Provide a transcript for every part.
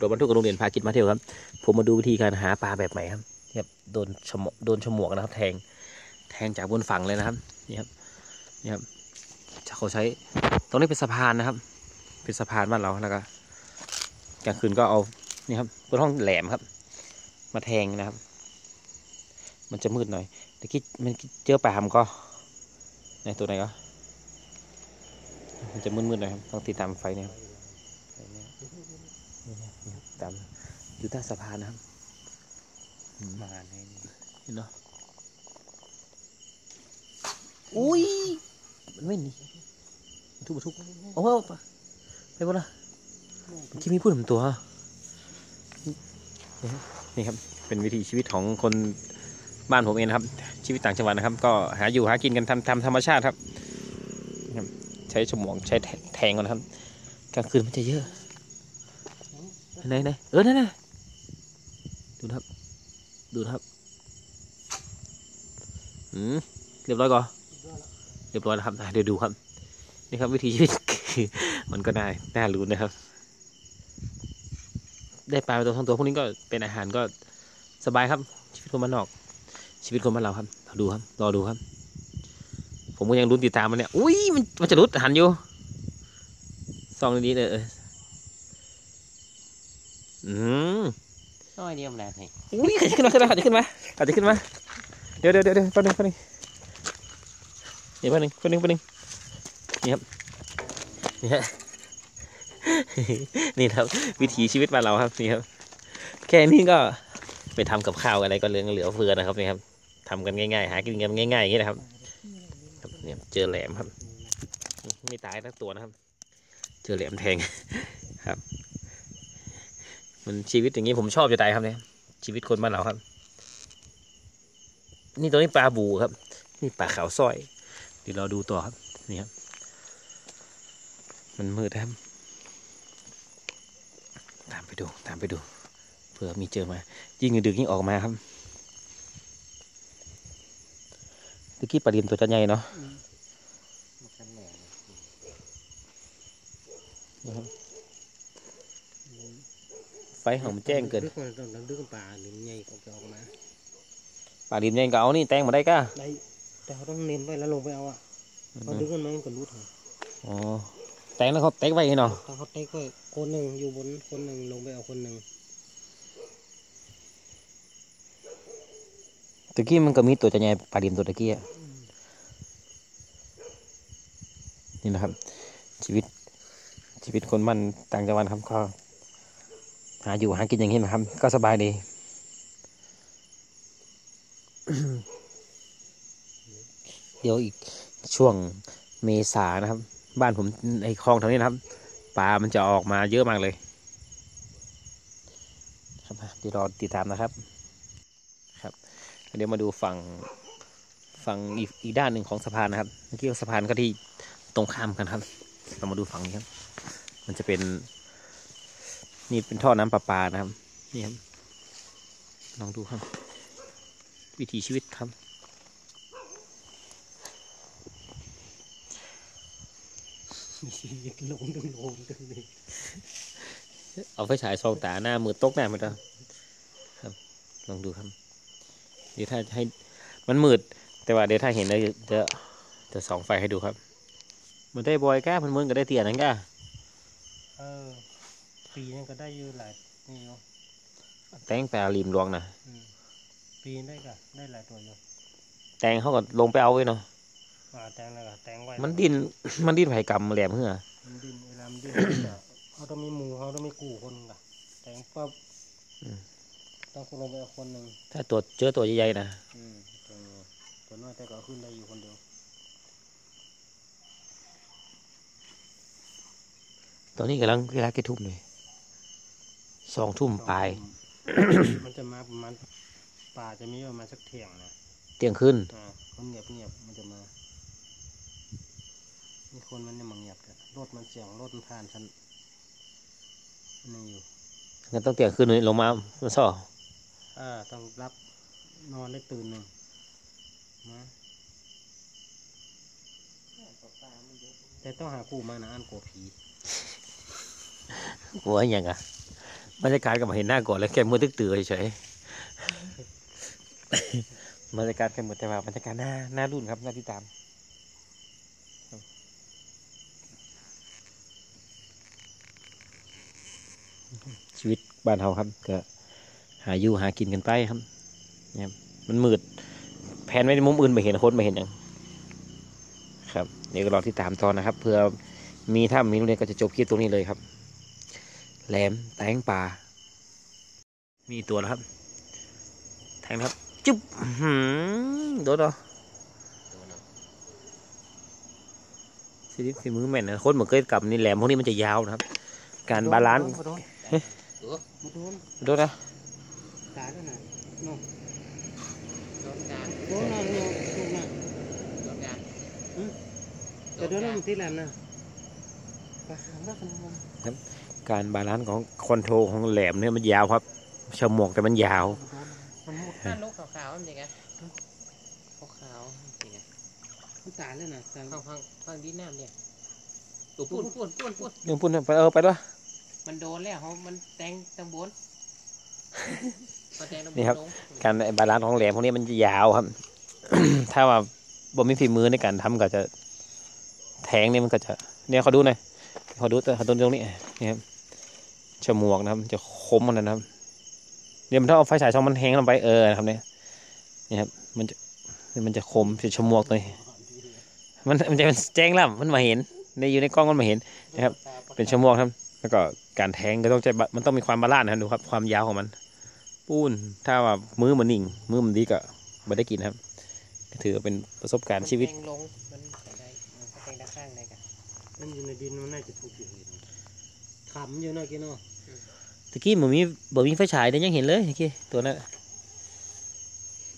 รถบรรทุกกับโรงเรียนพากิจมาเที่ยวครับ ผมมาดูวิธีการหาปลาแบบใหม่ครับนี่ครับโดนฉมโดนฉมวกนะครับ แทงแทงจากบนฝั่งเลยนะครับนี่ครับนี่ครับจะเขาใช้ตรงนี้เป็นสะพานนะครับ เป็นสะพานบ้านเราแล้วก็กลางคืนก็เอานี่ครับบนห้องแหลมครับ มาแทงนะครับ มันจะมืดหน่อยแต่คิดมันเจอปลามันก็ในตัวไหนก็มันจะมืดๆหน่อยครับต้องติดตามไฟเนี่ยครับไฟเนี่ยนี่นะนี่ครับ ตามอยู่ใต้สะพานนะครับอืมมาในนี่เห็นเนาะอุ้ยมันไม่หนีมันทุบมันทุบโอ้โหไปหมดละเมื่อกี้มีพูดถึงตัวนี่ครับนี่ครับเป็นวิถีชีวิตของคนบ้านผมเองนะครับ ชีวิตต่างจังหวัดนะครับ ก็หาอยู่หากินกันทำทำธรรมชาติครับนี่ครับใช้ฉมวกใช้แทแทงก่อนนะครับกลางคืนมันจะเยอะ ไหนไหนเออนั่นน่ะดูนะครับ ดูนะครับอืมเรียบร้อยก่อนเรียบร้อยแล้วครับเดี๋ยวดูครับ นี่ครับวิธีชีวิตมันก็ได้น่ารู้นะครับ ได้ปลาไปตัวทั้งตัวพวกนี้ก็เป็นอาหารก็สบายครับ ชีวิตคนบ้านนอก ชีวิตคนบ้านเราครับเรอดูครับรอดูครับ ผมก็ยังรุ้นติดตามมันเนี่ยอุ้ยมันมันจะรุดหันอยู่ซองนี้เลย อออืมน้อยเดียวแหละให้อุ้ยขึ้นมาขึ้นมาขึ้นมาขึ้นมาขึ้นมาเดี๋ยวเดี๋ยวเดี๋ยวเดี๋ยวแป๊บนึงแป๊บนึงเดี๋ยวแป๊บนึงแป๊บนึงแป๊บนึงนี่ครับนี่ฮะนี่ครับ วิถีชีวิตบ้านเราครับนี่ครับ แค่นี้ก็ไปทำกับข้าวอะไรก็เหลือเหลือเฟือนะครับนี่ครับทำกันง่ายๆ หากินกันง่ายๆอย่างนี้นะครับครับเนี่ยเจอแหลมครับ ไม่ตายทั้งตัวนะครับ เจอแหลมแทงครับ มันชีวิตอย่างนี้ผมชอบจะตายครับเนี่ยชีวิตคนบ้านเราครับ นี่ตัวนี้ปลาบูครับ นี่ปลาขาวสร้อยเดี๋ยวเราดูต่อครับนี่ครับ มันมืดครับ ตามไปดู ตามไปดูเผื่อมีเจอมา ยิ่งดึกยิ่งออกมาครับเมื่อกี้ปลาดิมตัวจะใหญ่เนาะ มันกันแหล่ นะครับ ไฟหอมแจ้งเกินดึกมันต้องดึกป่าหรือไงก็จะออกมาปลาดิมใหญ่ก็เอานี่แตงมาได้ก้าได้แต่เขาต้องเน้นไว้แล้วลงไปเอาอะเขาดึกมันมันก็รุดเหรออ๋อแตงแล้วเขาแตงไว้ให้เนาะถ้าเขาเต้ก็คนหนึ่งอยู่บนคนหนึ่งลงไปเอาคนหนึ่งตะกี้มันก็มีตัวจะใหญ่ปลาดิมตัวตะกี้อะนี่นะครับ ชีวิตชีวิตคนมันต่างจังหวัดครับก็ หาอยู่หากินอย่างนี้นะครับ ก็สบายดีเดี๋ยวอีกช่วงเมษานะครับ บ้านผมในคลองแถวนี้นะครับปลา มันจะออกมาเยอะมากเลย ครับเดี๋ยวรอติดตามนะครับ ครับ เดี๋ยวมาดูฝั่งฝั่งอีกอีกด้านหนึ่งของสะพานนะครับเมื่อกี้สะพานก็ที่ตรงข้ามกันครับ เรามาดูฝั่งนี้ครับ มันจะเป็น นี่เป็นท่อน้ำประปานะครับ นี่ครับ ลองดูครับ วิถีชีวิตครับมีชีวิตลงดึงลงดึงนี่เอาไฟฉายส่องตาหน้ามือตกหน้ามันจะครับ ลองดูครับ เดี๋ยวถ้าให้มันมืด แต่ว่าเดี๋ยวถ้าเห็นแล้วจะจะส่องไฟให้ดูครับ มันได้บอยก้ามันเหมือนกับได้เตียนั่นก้าเออ ปีนึงก็ได้อยู่หลายนี่อยู่แตงแปลริมหลวงนะอืมปีนได้ก็ได้หลายตัวอยู่แตงเขาก็ลงไปเอาไว้เนาะมาแตงแล้วก็แตงไว้มันดิน มันดินไผ่กำแหลมเหือมันดิ้นเวลามันดิ้นก็เขาต้องมีหมูเขาต้องมีกูคนกะแตงปั๊บอืมต้องคนลงไปเอาคนหนึ่งถ้าตัวเจอตัวใหญ่ๆนะอืมตัวนี้ตัวน้อยแต่ก็เอาขึ้นได้อยู่คนเดียวตอนนี้กำลังเวลากี่ทุ่มเลย สองทุ่มปลาย มันจะมาประมาณป่าจะมีประมาณสักเที่ยงนะเที่ยงคืนอ่าเขาเงียบเงียบมันจะมามีคนมันเนี่ยมาเงียบแต่รถมันเสียงรถมันผ่านฉันนี่อยู่งั้นต้องเที่ยงคืนนี้ลงมามาซ่ออ่าต้องรับนอนได้ตื่นหนึ่งนะแต่ต้องหาคู่มานะอันกลัวผี กลัวอหย่างอะ บรรยากาศก็มาเห็นหน้าก่อนแล้วแค่มือตึกเตือเฉยบรรยากาศแค่มือแต่ว่าบรรยากาศหน้าหน้ารุ่นครับหน้าที่ตามชีวิตบ้านเฮาครับก็หาอยู่หากินกันไปครับเนี่ยมันมืดแผนไว้ในมุมอื่นไม่เห็นคนไม่เห็นหยังครับเดี๋ยวก็รอที่ตามตอนนะครับเพื่อมีถ้ามีโรงเรียนก็จะจบคลิปตรงนี้เลยครับ แหลมแตงป่า มีตัวแล้วครับ แทงนะครับ จุ๊บอื้อหือโดนเหรอสิฝีมือแม่นนะคนเหมือนเคยกลับนี่แหลมพวกนี้มันจะยาวนะครับ การบาลานซ์มาโดนมาโดนโดนนะตายแล้วนะโน่รถงานโดนนะโน่ถูกนะรถงานแต่โดนแล้วมันที่แหลมนะปลาขาวแล้ว การบาลานซ์ของคอนโทรลของแหลมเนี่ยมันยาวครับฉมวกแต่มันยาวมันหมดถ้านกขาวๆมันยังไงขาวๆยังไงมันตายแล้วนะตายฟังฟังฟังดีน้ำเนี่ยตัวปุ่นปุ่นปุ่นปุ่นเรื่งพูดนไปเออไปด้วยมันโดนแล้วเขามันแตงตังบนนี่ครับการบาลานซ์ของแหลมพวกนี้มันจะยาวครับ ถ้าว่าบ่มีฝีมือในการทำก็จะแทงเนี่ยมันก็จะเนี่ยเขาดูหน่อยเขาดูแต่เขาดูตรงนี้นี่ครับ ฉมวกนะครับ จะคมมันนะครับ เดี๋ยวมันถ้าเอาไฟฉายช่องมันแหงลงไปเออนะครับเนี่ยนี่ครับมันจะมันจะคมจะฉมวกเลยมันมันจะเป็นแจ้งล่ำมันมาเห็นในอยู่ในกล้องมันมาเห็นนะครับ เป็นชั่วโมงครับ แล้วก็การแทงก็ต้องใจบะมันต้องมีความบาลานซ์นะครับดูครับ ความยาวของมัน ปูนถ้าว่ามือมันนิ่ง มือมันดีก็ไม่ได้กินครับก็ถือว่าเป็นประสบการณ์ชีวิตแทงลงมันใส่ได้แทงด้านข้างได้กันมันอยู่ในดินมันน่าจะถูกอยู่เลยขำอยู่เนาะกี้เนาะ ตะกี้บ่มีบ่มีไฟฉายเนี่ยยังเห็นเลยตะกี้ตัวนั้น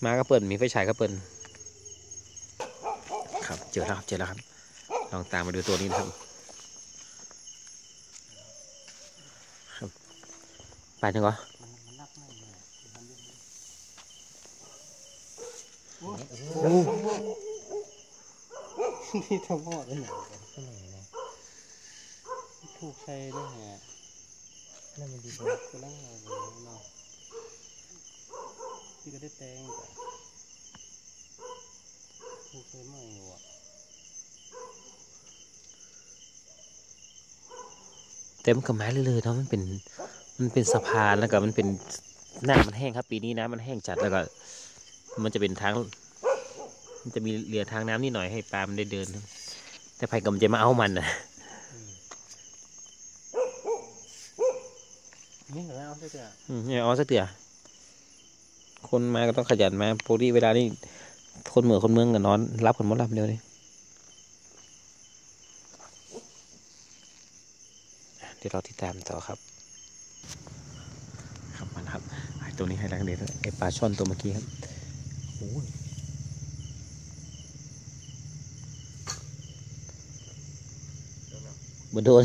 มาก็เปิดมีไฟฉายก็เปิดครับเจอแล้วครับเจอแล้วครับ ลองตามมาดูตัวนี้นะครับครับไปจังเหรอนี่ทั้งหมดเลยเนี่ยถูกใส่นะฮะ นั่นมันดีกว่าก็แล้วเลยเนาะที่ก็ได้แตงแต่ถูกใส่ไม่หัวเต็มกับไม้เลยเลยเนาะมันเป็นมันเป็นสะพานแล้วก็มันเป็นหน้ามันแห้งครับ ปีนี้น้ำมันแห้งจัดแล้วก็ มันจะเป็นทางมันจะมีเหลือทางน้ำนิดหน่อยให้ปลามันได้เดิน แต่ไผ่กำจะมาเอามันนะ นี่ เหรอเอาได้จ้ะอืมเนี่ยเอาสักเตียคนมาก็ต้องขยันมาปกติเวลานี่คนเหมือคนเมืองกับนอน รับกันหมดรับเดียวนี่อะเดี๋ยวเราติดตามต่อครับ ครับมันครับไอ้ตัวนี้ให้รักเด็ดด้วยไอ้ปลาช่อนตัวเมื่อกี้ครับโอ้ยมาโดน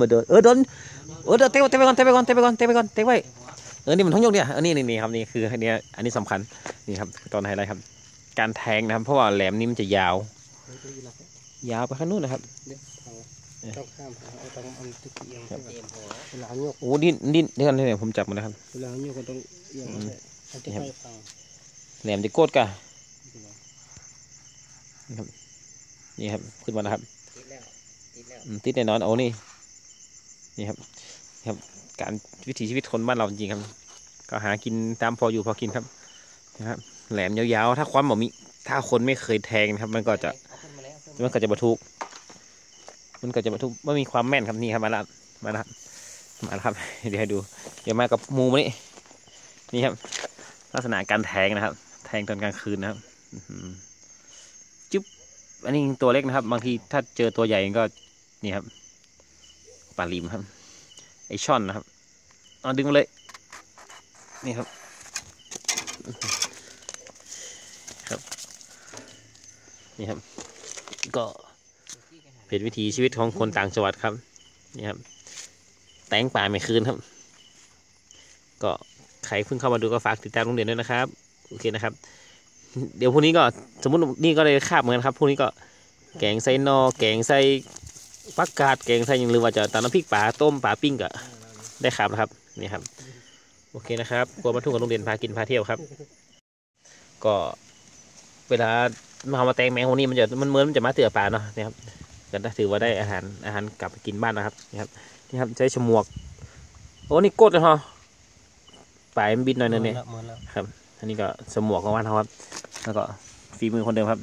มาโดนเออโดนเออเดี๋ยวเตะเตะไปก่อนเตะไปก่อนเตะไปก่อนเตะไปก่อนเตะไว้เออนี่มันท้องยกเนี่ยเออนี่นี่นี่ครับนี่คืออันเนี้ยอันนี้สำคัญนี่ครับตอนไฮไลท์ครับ การแทงนะครับ เพราะว่าแหลมนี่มันจะยาวเฮ้ยตัวอีหลักเนี่ยยาวไปข้างนู้นนะครับเดี๋ยวทางต้องข้ามทางเอาต้องเอาตะเกียงครับใช่ไหมเตรียมหัวเวลาโยกโอ้ดิ้นดิ้นเดี๋ยวกันเนี่ยผมจับมันนะครับเวลาโยกก็ต้องเอียงอืมเขาจะค่อยฟังแหลมจะโกดกะนี่ครับขึ้นมานะครับติดแล้วติดแล้วอืมติดแน่นอนเอานี่ นี่ครับนี่ครับการวิถีชีวิตคนบ้านเราจริงครับ ก็หากินตามพออยู่พอกินครับนะครับ แหลมยาวๆ ถ้าความบ่มีถ้าคนไม่เคยแทงนะครับ มันก็จะมันก็จะบรรทุกมันก็จะบรรทุกไม่มีความแม่นครับนี่ครับมาแล้วมาแล้วมาแล้วครับ เดี๋ยวให้ดู เดี๋ยวมากับมูมานี่นี่ครับ ลักษณะการแทงนะครับ แทงตอนกลางคืนนะครับจุ๊บอันนี้ตัวเล็กนะครับ บางทีถ้าเจอตัวใหญ่ก็นี่ครับ ปลาลิมครับ ไอช่อนนะครับเอาดึงมาเลย นี่ครับ ครับ นี่ครับ ก็เป็นวิถีชีวิตของคนต่างจังหวัดครับ นี่ครับ แตงป่าไม่คืนครับ ก็ใครเพิ่งเข้ามาดูก็ฝากติดตามโรงเรียนด้วยนะครับ โอเคนะครับ เดี๋ยวพรุ่งนี้ก็สมมตินี่ก็เลยคาบเหมือนกันครับพรุ่งนี้ก็แกงใส่นอแกงใส่ ฟักกาดแกงใส่หยังหรือว่าจะตำน้ำพริกปลาต้มปลาปิ้งก็ได้ครับนะครับนี่ครับ โอเคนะครับกลัวบรรทุกกับโรงเรียนพากินพาเที่ยวครับ ก็เวลามามาแตงแมงพวกนี้มันจะมันเหมือนมันจะมาเตือป่าเนาะนี่ครับก็ถือว่าได้อาหารอาหารกลับไปกินบ้านนะครับนี่ครับนี่ครับใช้ฉมวกโอ้นี่กดเลยฮะปลายมันบิดหน่อยนึงเนี่ยหมือนแล้วครับ อันนี้ก็สมวกของบ้านเขาครับ แล้วก็ฝีมือคนเดิมครับ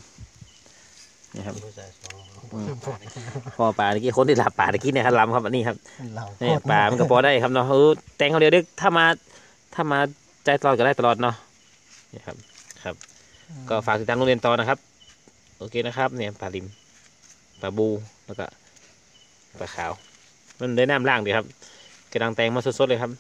นี่ครับผู้ชายสองอืมพอปลาตะกี้คนที่หลับปลาตะกี้เนี่ยครับลำครับอันนี้ครับเรานี่ปลามันก็พอได้ครับเนาะเออแตงเขาเดียวเด็กถ้ามาถ้ามาใจตลอดก็ได้ตลอดเนาะนี่ครับครับ ก็ฝากติดตามโรงเรียนต่อนะครับ โอเคนะครับเนี่ยปลาลิมปลาบูแล้วก็ปลาขาว มันได้น้ำล่างดีครับกระดังแตงมาสดๆเลยครับ